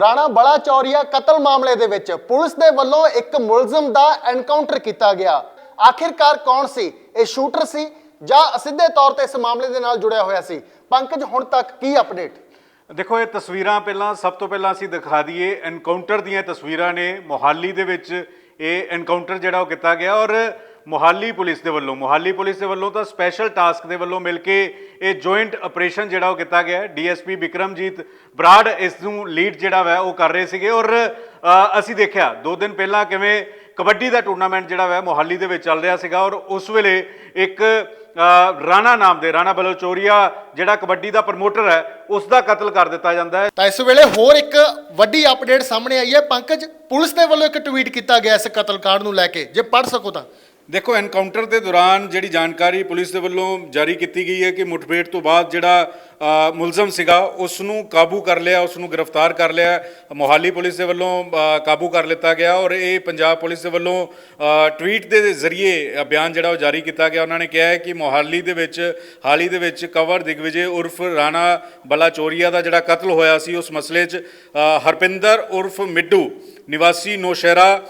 ਰਾਣਾ ਬੜਾ ਚੌਰੀਆ ਕਤਲ ਮਾਮਲੇ ਦੇ ਵਿੱਚ ਪੁਲਿਸ ਦੇ ਵੱਲੋਂ ਇੱਕ ਮੁਲਜ਼ਮ ਦਾ ਐਨਕਾਊਂਟਰ ਕੀਤਾ ਗਿਆ। ਆਖਿਰਕਾਰ ਕੌਣ ਸੀ? ਇਹ ਸ਼ੂਟਰ ਸੀ ਜਾਂ ਸਿੱਧੇ ਤੌਰ ਤੇ ਇਸ ਮਾਮਲੇ ਦੇ ਨਾਲ ਜੁੜਿਆ ਹੋਇਆ ਸੀ? ਪੰਕਜ, ਹੁਣ ਤੱਕ ਕੀ ਅਪਡੇਟ? ਦੇਖੋ, ਇਹ ਤਸਵੀਰਾਂ ਪਹਿਲਾਂ, ਸਭ ਤੋਂ ਪਹਿਲਾਂ ਅਸੀਂ ਦਿਖਾ ਦਈਏ, ਐਨਕਾਊਂਟਰ ਦੀਆਂ ਤਸਵੀਰਾਂ ਨੇ ਮੋਹਾਲੀ ਦੇ ਵਿੱਚ ਇਹ ਐਨਕਾਊਂਟਰ ਜਿਹੜਾ ਉਹ ਕੀਤਾ ਗਿਆ ਔਰ ਮੋਹਾਲੀ ਪੁਲਿਸ ਦੇ ਵੱਲੋਂ, ਮੋਹਾਲੀ ਪੁਲਿਸ ਦੇ ਵੱਲੋਂ ਤਾਂ ਸਪੈਸ਼ਲ ਟਾਸਕ ਦੇ ਵੱਲੋਂ ਮਿਲ ਕੇ ਇਹ ਜੁਆਇੰਟ ਆਪਰੇਸ਼ਨ ਜਿਹੜਾ ਉਹ ਕੀਤਾ ਗਿਆ ਡੀਐਸਪੀ ਵਿਕਰਮਜੀਤ ਬਰਾੜ ਇਸ ਨੂੰ ਲੀਡ ਜਿਹੜਾ ਵਾ ਉਹ ਕਰ ਰਹੇ ਸੀਗੇ ਔਰ ਅਸੀਂ ਦੇਖਿਆ ਦੋ ਦਿਨ ਪਹਿਲਾਂ ਕਿਵੇਂ ਕਬੱਡੀ ਦਾ ਟੂਰਨਾਮੈਂਟ ਜਿਹੜਾ ਵਾ ਮੋਹਾਲੀ ਦੇ ਵਿੱਚ ਚੱਲ ਰਿਹਾ ਸੀਗਾ ਔਰ ਉਸ ਵੇਲੇ ਇੱਕ ਰਾਣਾ ਨਾਮ ਦੇ, ਰਾਣਾ ਬਲੋਚੋਰੀਆ ਜਿਹੜਾ ਕਬੱਡੀ ਦਾ ਪ੍ਰਮੋਟਰ ਹੈ, ਉਸ ਦਾ ਕਤਲ ਕਰ ਦਿੱਤਾ ਜਾਂਦਾ ਹੈ। ਤਾਂ ਇਸ ਵੇਲੇ ਹੋਰ ਇੱਕ ਵੱਡੀ ਅਪਡੇਟ ਸਾਹਮਣੇ ਆਈ ਹੈ। ਪੰਕਜ, ਪੁਲਿਸ ਦੇ ਵੱਲੋਂ ਇੱਕ ਟਵੀਟ ਕੀਤਾ ਗਿਆ ਇਸ ਕਤਲकांड ਨੂੰ ਲੈ ਕੇ। ਜੇ ਪੜ੍ਹ ਸਕੋ ਤਾਂ। ਦੇਖੋ ਐਨਕਾਊਂਟਰ ਦੇ ਦੌਰਾਨ ਜਿਹੜੀ ਜਾਣਕਾਰੀ ਪੁਲਿਸ ਦੇ ਵੱਲੋਂ ਜਾਰੀ ਕੀਤੀ ਗਈ ਹੈ ਕਿ ਮੁਠਭੇੜ ਤੋਂ ਬਾਅਦ ਜਿਹੜਾ ਮੁਲਜ਼ਮ ਸੀਗਾ ਉਸ ਨੂੰ ਕਾਬੂ ਕਰ ਲਿਆ ਉਸ ਨੂੰ ਗ੍ਰਿਫਤਾਰ ਕਰ ਲਿਆ। ਮੋਹਾਲੀ ਪੁਲਿਸ ਦੇ ਵੱਲੋਂ ਕਾਬੂ ਕਰ ਲਿੱਤਾ ਗਿਆ ਔਰ ਇਹ ਪੰਜਾਬ ਪੁਲਿਸ ਦੇ ਵੱਲੋਂ ਟਵੀਟ ਦੇ ਜ਼ਰੀਏ ਬਿਆਨ ਜਿਹੜਾ ਉਹ ਜਾਰੀ ਕੀਤਾ ਗਿਆ। ਉਹਨਾਂ ਨੇ ਕਿਹਾ ਹੈ ਕਿ ਮੋਹਾਲੀ ਦੇ ਵਿੱਚ, ਹਾਲ ਹੀ ਦੇ ਵਿੱਚ ਕਵਰ ਦਿਗਵਿਜੇ ਉਰਫ ਰਾਣਾ ਬਲਾਚੋਰੀਆ ਦਾ ਜਿਹੜਾ ਕਤਲ ਹੋਇਆ ਸੀ, ਉਸ ਮਸਲੇ 'ਚ ਹਰਪਿੰਦਰ ਉਰਫ ਮਿੱਡੂ, ਨਿਵਾਸੀ ਨੌਸ਼ਹਿਰਾ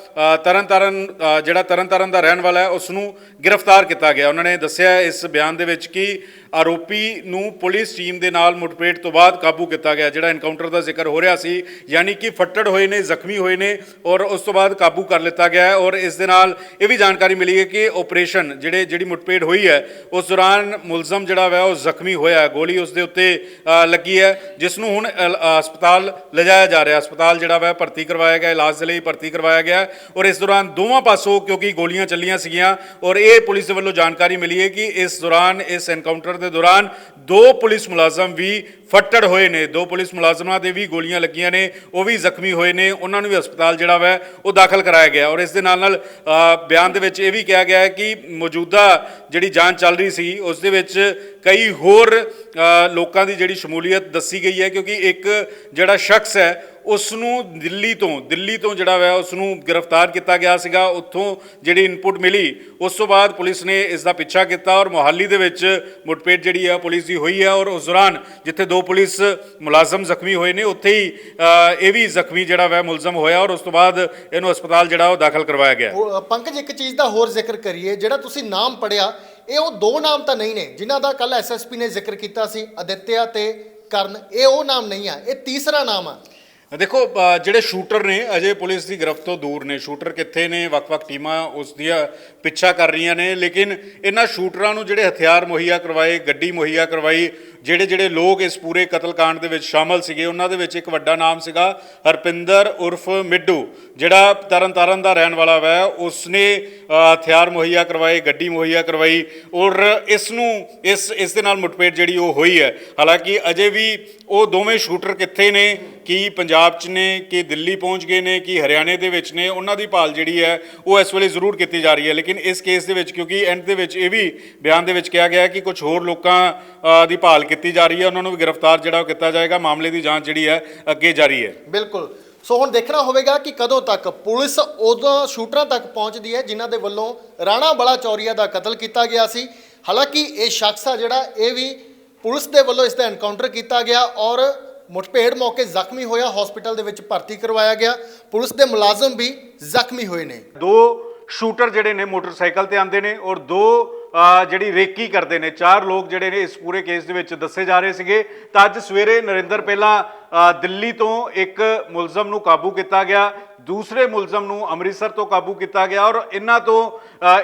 ਤਰਨਤਾਰਨ ਜਿਹੜਾ ਤਰਨਤਾਰਨ ਦਾ ਰਹਿਣ ਵਾਲਾ ਹੈ ਉਸ ਨੂੰ ਗ੍ਰਿਫਤਾਰ ਕੀਤਾ ਗਿਆ। ਉਹਨਾਂ ਨੇ ਦੱਸਿਆ ਇਸ ਬਿਆਨ ਦੇ ਵਿੱਚ ਕਿ ਆਰੋਪੀ ਨੂੰ ਪੁਲਿਸ ਟੀਮ ਦੇ ਨਾਲ ਮੁਠਭੇੜ ਤੋਂ ਬਾਅਦ ਕਾਬੂ ਕੀਤਾ ਗਿਆ, ਜਿਹੜਾ ਐਨਕਾਊਂਟਰ ਦਾ ਜ਼ਿਕਰ ਹੋ ਰਿਹਾ ਸੀ, ਯਾਨੀ ਕਿ ਫੱਟੜ ਹੋਏ ਨੇ, ਜ਼ਖਮੀ ਹੋਏ ਨੇ ਔਰ ਉਸ ਤੋਂ ਬਾਅਦ ਕਾਬੂ ਕਰ ਲਿੱਤਾ ਗਿਆ ਹੈ ਔਰ ਇਸ ਦੇ ਨਾਲ ਇਹ ਵੀ ਜਾਣਕਾਰੀ ਮਿਲੀ ਹੈ ਕਿ ਆਪਰੇਸ਼ਨ ਜਿਹੜੇ, ਜਿਹੜੀ ਮੁਠਭੇੜ ਹੋਈ ਹੈ, ਉਸ ਦੌਰਾਨ ਮੁਲਜ਼ਮ ਜਿਹੜਾ ਵਾ ਉਹ ਜ਼ਖਮੀ ਹੋਇਆ ਹੈ। ਗੋਲੀ ਉਸ ਦੇ ਉੱਤੇ ਲੱਗੀ ਹੈ, ਜਿਸ ਨੂੰ ਹੁਣ ਹਸਪਤਾਲ ਲਿਜਾਇਆ ਜਾ ਰਿਹਾ ਹਸਪਤਾਲ ਜਿਹੜਾ ਵਾ ਭਰਤੀ ਕਰਵਾਇਆ ਗਿਆ, ਇਲਾਜ ਦੇ ਲਈ ਭਰਤੀ ਕਰਵਾਇਆ ਗਿਆ ਔਰ ਇਸ ਦੌਰਾਨ ਦੋਵਾਂ ਪਾਸੋਂ ਕਿਉਂਕਿ ਗੋਲੀਆਂ ਚੱਲੀਆਂ ਸੀਗੀਆਂ ਔਰ ਇਹ ਪੁਲਿਸ ਦੇ ਵੱਲੋਂ ਜਾਣਕਾਰੀ ਮਿਲੀ ਹੈ ਕਿ ਇਸ ਦੌਰਾਨ ਇਸ ਐਨਕਾਊਂਟਰ ਦੇ ਦੌਰਾਨ ਦੋ ਪੁਲਿਸ ਮੁਲਾਜ਼ਮ ਵੀ ਫੱਟੜ ਹੋਏ ਨੇ। ਦੋ ਪੁਲਿਸ ਮੁਲਾਜ਼ਮਾਂ ਦੇ ਵੀ ਗੋਲੀਆਂ ਲੱਗੀਆਂ ਨੇ, ਉਹ ਵੀ ਜ਼ਖਮੀ ਹੋਏ ਨੇ। ਉਹਨਾਂ ਨੂੰ ਵੀ ਹਸਪਤਾਲ ਜਿਹੜਾ ਵੈ, ਉਹ ਦਾਖਲ ਕਰਾਇਆ ਗਿਆ। ਔਰ ਇਸ ਦੇ ਨਾਲ ਨਾਲ ਬਿਆਨ ਦੇ ਵਿੱਚ ਇਹ ਵੀ ਕਿਹਾ ਗਿਆ ਹੈ ਕਿ ਮੌਜੂਦਾ ਜਿਹੜੀ ਜਾਂਚ ਚੱਲ ਰਹੀ ਸੀ, ਉਸ ਦੇ ਵਿੱਚ ਕਈ ਹੋਰ ਲੋਕਾਂ ਦੀ ਜਿਹੜੀ ਸ਼ਮੂਲੀਅਤ ਦੱਸੀ ਗਈ ਹੈ, ਕਿਉਂਕਿ ਇੱਕ ਜਿਹੜਾ ਸ਼ਖਸ ਹੈ ਉਸ ਨੂੰ ਦਿੱਲੀ ਤੋਂ ਦਿੱਲੀ ਤੋਂ ਜਿਹੜਾ ਵਾ ਉਸ ਨੂੰ ਗ੍ਰਿਫਤਾਰ ਕੀਤਾ ਗਿਆ ਸੀਗਾ। ਉੱਥੋਂ ਜਿਹੜੀ ਇਨਪੁਟ ਮਿਲੀ, ਉਸ ਤੋਂ ਬਾਅਦ ਪੁਲਿਸ ਨੇ ਇਸ ਦਾ ਪਿੱਛਾ ਕੀਤਾ ਔਰ ਮੋਹਾਲੀ ਦੇ ਵਿੱਚ ਮੁੱਠਭੇੜ ਜਿਹੜੀ ਆ, ਪੁਲਿਸ ਦੀ ਹੋਈ ਹੈ ਔਰ ਉਸ ਦੌਰਾਨ ਜਿੱਥੇ ਦੋ ਪੁਲਿਸ ਮੁਲਾਜ਼ਮ ਜ਼ਖਮੀ ਹੋਏ ਨੇ, ਉੱਥੇ ਹੀ ਇਹ ਵੀ ਜ਼ਖਮੀ ਜਿਹੜਾ ਵਾ, ਮੁਲਜ਼ਮ ਹੋਇਆ ਔਰ ਉਸ ਤੋਂ ਬਾਅਦ ਇਹਨੂੰ ਹਸਪਤਾਲ ਜਿਹੜਾ ਉਹ ਦਾਖਲ ਕਰਵਾਇਆ ਗਿਆ। ਪੰਕਜ, ਇੱਕ ਚੀਜ਼ ਦਾ ਹੋਰ ਜ਼ਿਕਰ ਕਰੀਏ, ਜਿਹੜਾ ਤੁਸੀਂ ਨਾਮ ਪੜਿਆ ਇਹ ਉਹ ਦੋ ਨਾਮ ਤਾਂ ਨਹੀਂ ਨੇ, ਜਿਨ੍ਹਾਂ ਦਾ ਕੱਲ ਐਸਐਸਪੀ ਨੇ ਜ਼ਿਕਰ ਕੀਤਾ ਸੀ, ਅਦਿੱਤਿਆ ਤੇ ਕਰਨ, ਇਹ ਉਹ ਨਾਮ ਨਹੀਂ ਆ, ਇਹ ਤੀਸਰਾ ਨਾਮ ਆ। ਦੇਖੋ ਜਿਹੜੇ ਸ਼ੂਟਰ ਨੇ, ਅਜੇ ਪੁਲਿਸ ਦੀ ਗ੍ਰਿਫਤ ਤੋਂ ਦੂਰ ਨੇ। ਸ਼ੂਟਰ ਕਿੱਥੇ ਨੇ, ਵੱਖ-ਵੱਖ ਟੀਮਾਂ ਉਸ ਦੀਆਂ ਪਿੱਛਾ ਕਰ ਰਹੀਆਂ ਨੇ। ਲੇਕਿਨ ਇਹਨਾਂ ਸ਼ੂਟਰਾਂ ਨੂੰ ਜਿਹੜੇ ਹਥਿਆਰ ਮੁਹੱਈਆ ਕਰਵਾਏ, ਗੱਡੀ ਮੁਹੱਈਆ ਕਰਵਾਈ ਜਿਹੜੇ ਜਿਹੜੇ ਲੋਕ ਇਸ ਪੂਰੇ ਕਤਲकांड ਦੇ ਵਿੱਚ ਸ਼ਾਮਲ ਸੀਗੇ, ਉਹਨਾਂ ਦੇ ਵਿੱਚ ਇੱਕ ਵੱਡਾ ਨਾਮ ਸੀਗਾ ਹਰਪਿੰਦਰ ਉਰਫ ਮਿੱਡੂ, ਜਿਹੜਾ ਤਰਨਤਾਰਨ ਦਾ ਰਹਿਣ ਵਾਲਾ ਵੈ। ਉਸਨੇ ਹਥਿਆਰ ਮੁਹੱਈਆ ਕਰਵਾਏ, ਗੱਡੀ ਮੁਹੱਈਆ ਕਰਵਾਈ ਔਰ ਇਸ ਨੂੰ, ਇਸ ਇਸ ਦੇ ਨਾਲ ਮੁਠਭੇੜ ਜਿਹੜੀ ਉਹ ਹੋਈ ਹੈ। ਹਾਲਾਂਕਿ ਅਜੇ ਵੀ ਉਹ ਦੋਵੇਂ ਸ਼ੂਟਰ ਕਿੱਥੇ ਨੇ ਕੀ ਪੰਜਾਬ 'ਚ ਨੇ, ਕੀ ਦਿੱਲੀ ਪਹੁੰਚ ਗਏ ਨੇ, ਕੀ ਹਰਿਆਣੇ ਦੇ ਵਿੱਚ ਨੇ, ਉਹਨਾਂ ਦੀ ਭਾਲ ਜਿਹੜੀ ਹੈ, ਉਹ ਇਸ ਵੇਲੇ ਜ਼ਰੂਰ ਕੀਤੀ ਜਾ ਰਹੀ ਹੈ। ਲੇਕਿਨ ਇਸ ਕੇਸ ਦੇ ਵਿੱਚ, ਕਿਉਂਕਿ ਐਂਡ ਦੇ ਵਿੱਚ ਇਹ ਵੀ ਬਿਆਨ ਦੇ ਵਿੱਚ ਕਿਹਾ ਗਿਆ ਹੈ ਕਿ ਕੁਝ ਹੋਰ ਲੋਕਾਂ ਦੀ ਭਾਲ ਕੀਤੀ ਜਾ ਰਹੀ ਹੈ। ਉਹਨਾਂ ਨੂੰ ਵੀ ਗ੍ਰਿਫਤਾਰ ਜਿਹੜਾ ਉਹ ਕੀਤਾ ਜਾਏਗਾ। ਮਾਮਲੇ ਦੀ ਜਾਂਚ ਜਿਹੜੀ ਹੈ, ਅੱਗੇ ਜਾਰੀ ਹੈ। ਬਿਲਕੁਲ। ਸੋ ਹੁਣ ਦੇਖਣਾ ਹੋਵੇਗਾ ਕਿ ਕਦੋਂ ਤੱਕ ਪੁਲਿਸ ਉਦੋਂ ਸ਼ੂਟਰਾਂ ਤੱਕ ਪਹੁੰਚਦੀ ਹੈ, ਜਿਨ੍ਹਾਂ ਦੇ ਵੱਲੋਂ ਰਾਣਾ ਬੜਾ ਚੌਰੀਆ ਦਾ ਕਤਲ ਕੀਤਾ ਗਿਆ ਸੀ। ਹਾਲਾਂਕਿ ਇਹ ਸ਼ਖਸ ਆ ਜਿਹੜਾ, ਇਹ ਵੀ ਪੁਲਿਸ ਦੇ ਵੱਲੋਂ ਇਸ ਦਾ ਐਨਕਾਊਂਟਰ ਕੀਤਾ ਗਿਆ ਔਰ ਮੁਠਭੇੜ ਮੌਕੇ ਜ਼ਖਮੀ ਹੋਇਆ ਹਸਪੀਟਲ ਦੇ ਵਿੱਚ ਭਰਤੀ ਕਰਵਾਇਆ ਗਿਆ। ਪੁਲਿਸ ਦੇ ਮੁਲਾਜ਼ਮ ਵੀ ਜ਼ਖਮੀ ਹੋਏ ਨੇ। ਦੋ ਸ਼ੂਟਰ ਜਿਹੜੇ ਨੇ ਮੋਟਰਸਾਈਕਲ ਤੇ ਆਉਂਦੇ ਨੇ ਔਰ ਦੋ ਜਿਹੜੀ ਰੇਕੀ ਕਰਦੇ ਨੇ। ਚਾਰ ਲੋਕ ਜਿਹੜੇ ਨੇ ਇਸ ਪੂਰੇ ਕੇਸ ਦੇ ਵਿੱਚ ਦੱਸੇ ਜਾ ਰਹੇ ਸੀਗੇ। ਤਾਂ ਅੱਜ ਸਵੇਰੇ ਨਰਿੰਦਰ ਪਹਿਲਾਂ ਦਿੱਲੀ ਤੋਂ ਇੱਕ ਮੁਲਜ਼ਮ ਨੂੰ ਕਾਬੂ ਕੀਤਾ ਗਿਆ। ਦੂਸਰੇ ਮੁਲਜ਼ਮ ਨੂੰ ਅੰਮ੍ਰਿਤਸਰ ਤੋਂ ਕਾਬੂ ਕੀਤਾ ਗਿਆ ਔਰ ਇਹਨਾਂ ਤੋਂ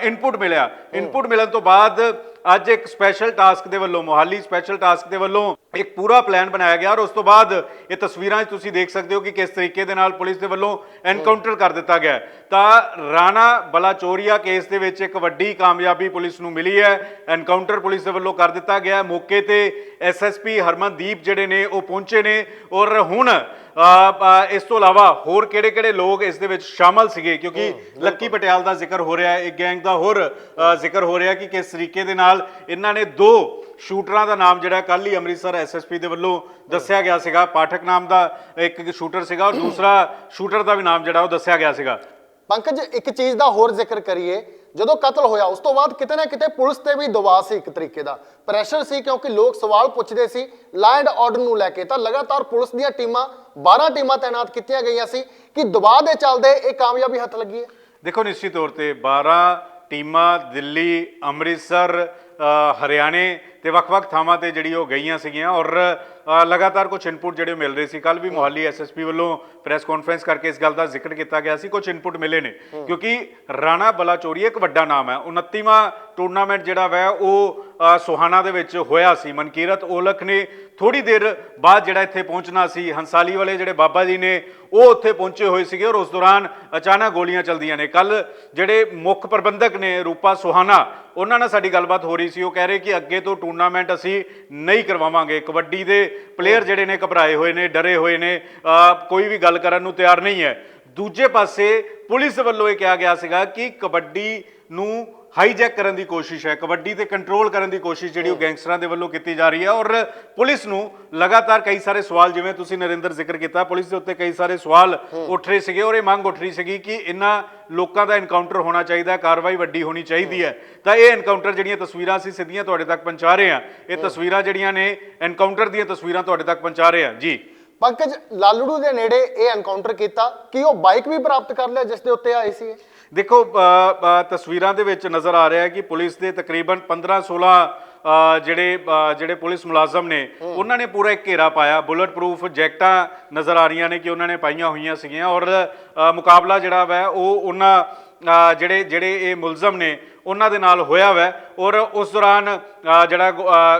ਇਨਪੁਟ ਮਿਲਿਆ। ਇਨਪੁਟ ਮਿਲਣ ਤੋਂ ਬਾਅਦ ਅੱਜ ਇੱਕ ਸਪੈਸ਼ਲ ਟਾਸਕ ਦੇ ਵੱਲੋਂ ਮੋਹਾਲੀ ਸਪੈਸ਼ਲ ਟਾਸਕ ਦੇ ਵੱਲੋਂ ਇੱਕ ਪੂਰਾ ਪਲਾਨ ਬਣਾਇਆ ਗਿਆ ਔਰ ਉਸ ਤੋਂ ਬਾਅਦ ਇਹ ਤਸਵੀਰਾਂ 'ਚ ਤੁਸੀਂ ਦੇਖ ਸਕਦੇ ਹੋ ਕਿ ਕਿਸ ਤਰੀਕੇ ਦੇ ਨਾਲ ਪੁਲਿਸ ਦੇ ਵੱਲੋਂ ਐਨਕਾਊਂਟਰ ਕਰ ਦਿੱਤਾ ਗਿਆ। ਤਾਂ ਰਾਣਾ ਬਲਾਚੋਰੀਆ ਕੇਸ ਦੇ ਵਿੱਚ ਇੱਕ ਵੱਡੀ ਕਾਮਯਾਬੀ ਪੁਲਿਸ ਨੂੰ ਮਿਲੀ ਹੈ ਐਨਕਾਊਂਟਰ ਪੁਲਿਸ ਦੇ ਵੱਲੋਂ ਕਰ ਦਿੱਤਾ ਗਿਆ। ਮੌਕੇ ਤੇ ਐਸਐਸਪੀ ਹਰਮਨਦੀਪ ਜਿਹੜੇ ਨੇ ਉਹ ਪਹੁੰਚੇ ਨੇ ਔਰ ਹੁਣ ਇਸ ਤੋਂ ਇਲਾਵਾ ਹੋਰ ਕਿਹੜੇ-ਕਿਹੜੇ ਲੋਕ ਇਸ ਦੇ ਵਿੱਚ ਸ਼ਾਮਲ ਸੀਗੇ ਕਿਉਂਕਿ ਲੱਕੀ ਪਟਿਆਲ ਦਾ ਜ਼ਿਕਰ ਹੋ ਰਿਹਾ ਹੈ ਇੱਕ ਗੈਂਗ ਦਾ ਹੋਰ ਜ਼ਿਕਰ ਹੋ ਰਿਹਾ ਕਿ ਕਿਸ ਤਰੀਕੇ ਦੇ ਨਾਲ ਇਹਨਾਂ ਨੇ ਦੋ ਸ਼ੂਟਰਾਂ ਦਾ ਨਾਮ ਜਿਹੜਾ ਕੱਲ ਹੀ ਅੰਮ੍ਰਿਤਸਰ ਐਸਐਸਪੀ ਦੇ ਵੱਲੋਂ ਦੱਸਿਆ ਗਿਆ ਸੀਗਾ। ਪਾਠਕ ਨਾਮ ਦਾ ਇੱਕ ਸ਼ੂਟਰ ਸੀਗਾ ਔਰ ਦੂਸਰਾ ਸ਼ੂਟਰ ਦਾ ਵੀ ਨਾਮ ਜਿਹੜਾ ਉਹ ਦੱਸਿਆ ਗਿਆ ਸੀਗਾ। ਪੰਕਜ ਇੱਕ ਚੀਜ਼ ਦਾ ਹੋਰ ਜ਼ਿਕਰ ਕਰੀਏ। ਜਦੋਂ ਕਤਲ ਹੋਇਆ ਉਸ ਤੋਂ ਬਾਅਦ ਕਿਤੇ ਨਾ ਕਿਤੇ ਪੁਲਿਸ ਤੇ ਵੀ ਦਬਾਅ ਸੀ ਇੱਕ ਤਰੀਕੇ ਦਾ। ਪ੍ਰੈਸ਼ਰ ਸੀ ਕਿਉਂਕਿ ਲੋਕ ਸਵਾਲ ਪੁੱਛਦੇ ਸੀ ਲਾਅ ਐਂਡ ਆਰਡਰ ਨੂੰ ਲੈ ਕੇ। ਤਾਂ ਲਗਾਤਾਰ ਪੁਲਿਸ ਦੀਆਂ ਟੀਮਾਂ 12 ਟੀਮਾਂ ਤਾਇਨਾਤ ਕੀਤੀਆਂ ਗਈਆਂ ਸੀ ਕਿ ਦਬਾਅ ਦੇ ਚੱਲਦੇ ਇਹ ਕਾਮਯਾਬੀ ਹੱਥ ਲੱਗੀ ਹੈ। ਦੇਖੋ ਨਿਸ਼ਚਿਤ ਤੌਰ ਤੇ 12 ਟੀਮਾਂ ਦਿੱਲੀ ਅੰਮ੍ਰਿਤਸਰ ਹਰਿਆਣੇ ਤੇ ਵੱਖ-ਵੱਖ ਥਾਵਾਂ ਤੇ ਜਿਹੜੀ ਉਹ ਗਈਆਂ ਸੀਗੀਆਂ ਔਰ ਲਗਾਤਾਰ ਕੁਝ ਇਨਪੁਟ ਜਿਹੜੇ ਮਿਲ ਰਹੇ ਸੀ। ਕੱਲ ਵੀ ਮੋਹਾਲੀ ਐਸਐਸਪੀ ਵੱਲੋਂ ਪ੍ਰੈਸ ਕਾਨਫਰੰਸ ਕਰਕੇ ਇਸ ਗੱਲ ਦਾ ਜ਼ਿਕਰ ਕੀਤਾ ਗਿਆ ਸੀ। ਕੁਝ ਇਨਪੁਟ ਮਿਲੇ ਨੇ। ਕਿਉਂਕਿ ਰਾਣਾ ਬਲਾਚੋਰੀ ਇੱਕ ਵੱਡਾ ਨਾਮ ਹੈ। 29ਵਾਂ ਟੂਰਨਾਮੈਂਟ ਜਿਹੜਾ ਵੈ ਉਹ ਸੋਹਾਣਾ ਦੇ ਵਿੱਚ ਹੋਇਆ ਸੀ। ਮਨਕੀਰਤ ਔਲਖ ਨੇ ਥੋੜੀ ਦੇਰ ਬਾਅਦ ਜਿਹੜਾ ਇੱਥੇ ਪਹੁੰਚਣਾ ਸੀ ਹੰਸਾਲੀ ਵਾਲੇ ਜਿਹੜੇ ਬਾਬਾ ਜੀ ਨੇ ਉਹ ਉੱਥੇ ਪਹੁੰਚੇ ਹੋਏ ਸੀਗੇ ਔਰ ਉਸ ਦੌਰਾਨ ਅਚਾਨਕ ਗੋਲੀਆਂ ਚੱਲਦੀਆਂ ਨੇ। ਕੱਲ ਜਿਹੜੇ ਮੁੱਖ ਪ੍ਰਬੰਧਕ ਨੇ ਰੂਪਾ ਸੁਹਾਨਾ ਉਹਨਾਂ ਨਾਲ ਸਾਡੀ ਗੱਲਬਾਤ ਹੋ ਰਹੀ ਸੀ। ਉਹ ਕਹਿ ਰਹੇ ਕਿ ਅੱਗੇ ਤੋਂ ਟੂਰਨਾਮੈਂਟ ਅਸੀਂ ਨਹੀਂ ਕਰਵਾਵਾਂਗੇ। ਕਬੱਡੀ ਦੇ ਪਲੇਅਰ ਜਿਹੜੇ ਨੇ ਘਬਰਾਏ ਹੋਏ ਨੇ ਡਰੇ ਹੋਏ ਨੇ ਕੋਈ ਵੀ ਗੱਲ ਕਰਨ ਨੂੰ ਤਿਆਰ ਨਹੀਂ ਹੈ। ਦੂਜੇ ਪਾਸੇ ਪੁਲਿਸ ਵੱਲੋਂ ਇਹ ਕਿਹਾ ਗਿਆ ਸੀਗਾ ਕਿ ਕਬੱਡੀ ਨੂੰ ਹਾਈਜੈਕ ਕਰਨ ਦੀ ਕੋਸ਼ਿਸ਼ ਹੈ ਕਬੱਡੀ ਤੇ ਕੰਟਰੋਲ ਕਰਨ ਦੀ ਕੋਸ਼ਿਸ਼ ਜਿਹੜੀ ਉਹ ਗੈਂਗਸਟਰਾਂ ਦੇ ਵੱਲੋਂ ਕੀਤੀ ਜਾ ਰਹੀ ਹੈ ਔਰ ਪੁਲਿਸ ਨੂੰ ਲਗਾਤਾਰ ਕਈ ਸਾਰੇ ਸਵਾਲ ਜਿਵੇਂ ਤੁਸੀਂ ਨਰਿੰਦਰ ਜ਼ਿਕਰ ਕੀਤਾ ਪੁਲਿਸ ਦੇ ਉੱਤੇ ਕਈ ਸਾਰੇ ਸਵਾਲ ਉੱਠ ਰਹੇ ਸੀਗੇ ਔਰ ਇਹ ਮੰਗ ਉੱਠ ਰਹੀ ਸੀਗੀ ਕਿ ਇਹਨਾਂ ਲੋਕਾਂ ਦਾ ਐਨਕਾਊਂਟਰ ਹੋਣਾ ਚਾਹੀਦਾ ਕਾਰਵਾਈ ਵੱਡੀ ਹੋਣੀ ਚਾਹੀਦੀ ਹੈ। ਤਾਂ ਇਹ ਐਨਕਾਊਂਟਰ ਜਿਹੜੀਆਂ ਤਸਵੀਰਾਂ ਅਸੀਂ ਸਿੱਧੀਆਂ ਤੁਹਾਡੇ ਤੱਕ ਪਹੁੰਚਾ ਰਹੇ ਹਾਂ। ਇਹ ਤਸਵੀਰਾਂ ਜਿਹੜੀਆਂ ਨੇ ਐਨਕਾਊਂਟਰ ਦੀਆਂ ਤਸਵੀਰਾਂ ਤੁਹਾਡੇ ਤੱਕ ਪਹੁੰਚਾ ਰਹੇ ਹਾਂ। ਜੀ। ਪੰਕਜ ਲਾਲੜੂ ਦੇ ਨੇੜੇ ਇਹ ਐਨਕਾਊਂਟਰ ਕੀਤਾ ਕਿ ਉਹ ਬਾਈਕ ਵੀ ਪ੍ਰਾਪਤ ਕਰ ਲਿਆ ਜਿਸ ਦੇ ਉੱਤੇ ਆਏ ਸੀ? ਦੇਖੋ ਤਸਵੀਰਾਂ ਦੇ ਵਿੱਚ ਨਜ਼ਰ ਆ ਰਿਹਾ ਹੈ ਕਿ ਪੁਲਿਸ ਦੇ ਤਕਰੀਬਨ 15 16 ਅ, ਜਿਹੜੇ ਅ, ਜਿਹੜੇ ਪੁਲਿਸ ਮੁਲਾਜ਼ਮ ਨੇ ਉਹਨਾਂ ਨੇ ਪੂਰਾ ਇੱਕ ਘੇਰਾ ਪਾਇਆ। ਬੁਲਟ ਪ੍ਰੂਫ ਜੈਕਟਾਂ ਨਜ਼ਰ ਆ ਰਹੀਆਂ ਨੇ ਕਿ ਉਹਨਾਂ ਨੇ ਪਾਈਆਂ ਹੋਈਆਂ ਸੀਗੀਆਂ ਔਰ ਮੁਕਾਬਲਾ ਜਿਹੜਾ ਵੈ ਉਹ ਉਹਨਾਂ ਜਿਹੜੇ ਜਿਹੜੇ ਇਹ ਮੁਲਜ਼ਮ ਨੇ ਉਹਨਾਂ ਦੇ ਨਾਲ ਹੋਇਆ ਵੈ ਔਰ ਉਸ ਦੌਰਾਨ ਜਿਹੜਾ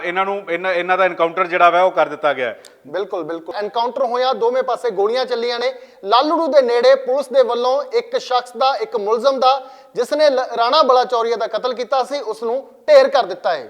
ਇਹਨਾਂ ਨੂੰ, ਇਹਨਾਂ ਇਹਨਾਂ ਦਾ ਐਨਕਾਊਂਟਰ ਜਿਹੜਾ ਵੈ ਉਹ ਕਰ ਦਿੱਤਾ ਗਿਆ ਬਿਲਕੁਲ ਬਿਲਕੁਲ। ਐਨਕਾਊਂਟਰ ਹੋਇਆ, ਦੋਵੇਂ ਪਾਸੇ ਗੋਲੀਆਂ ਚੱਲੀਆਂ ਨੇ। ਲਾਲੜੂ ਦੇ ਨੇੜੇ ਪੁਲਿਸ ਦੇ ਵੱਲੋਂ ਇੱਕ ਸ਼ਖਸ ਦਾ, ਇੱਕ ਮੁਲਜ਼ਮ ਦਾ, ਜਿਸ ਨੇ ਰਾਣਾ ਬਲਾਚੌਰੀਆ ਦਾ ਕਤਲ ਕੀਤਾ ਸੀ, ਉਸ ਨੂੰ ਢੇਰ ਕਰ ਦਿੱਤਾ ਹੈ।